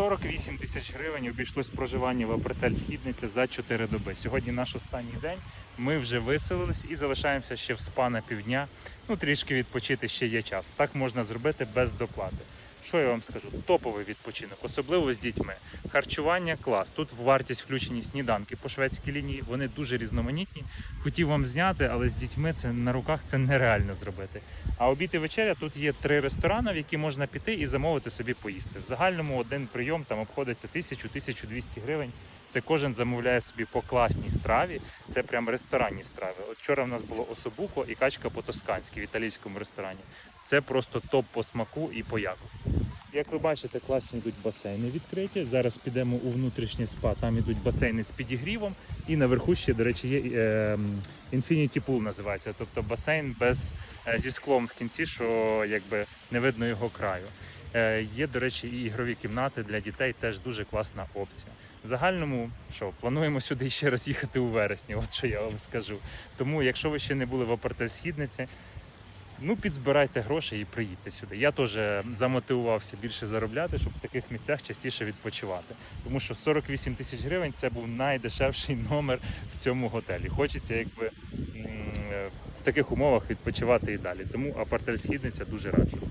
48 тисяч гривень обійшлось проживання в апартель східниці за 4 доби. Сьогодні наш останній день. Ми вже виселились і залишаємося ще в спа на півдня. Ну трішки відпочити ще є час. Так можна зробити без доплати. Що я вам скажу? Топовий відпочинок, особливо з дітьми. Харчування клас. Тут в вартість включені сніданки по шведській лінії. Вони дуже різноманітні. Хотів вам зняти, але з дітьми це на руках це нереально зробити. А обід і вечеря тут є три ресторани, в які можна піти і замовити собі поїсти. В загальному один прийом там обходиться 1000-1200 гривень. Це кожен замовляє собі по класній страві. Це прям ресторанні страви. От вчора в нас було особуко і качка по-тосканськи в італійському ресторані. Це просто топ по смаку і по якості. Як ви бачите, класні йдуть басейни відкриті. Зараз підемо у внутрішнє спа. Там йдуть басейни з підігрівом. І наверху ще, до речі, є е, Infinity Pool називається. Тобто басейн без, е, зі склом в кінці, що якби не видно його краю. Е, Є, до речі, і ігрові кімнати для дітей теж дуже класна опція. В загальному, що плануємо сюди ще раз їхати у вересні, от що я вам скажу. Тому, якщо ви ще не були в апартель Східниці, ну підзбирайте гроші і приїдьте сюди. Я теж замотивувався більше заробляти, щоб в таких місцях частіше відпочивати. Тому що 48 тисяч гривень це був найдешевший номер в цьому готелі. Хочеться якби е, в таких умовах відпочивати і далі. Тому апартель Східниця дуже раджу.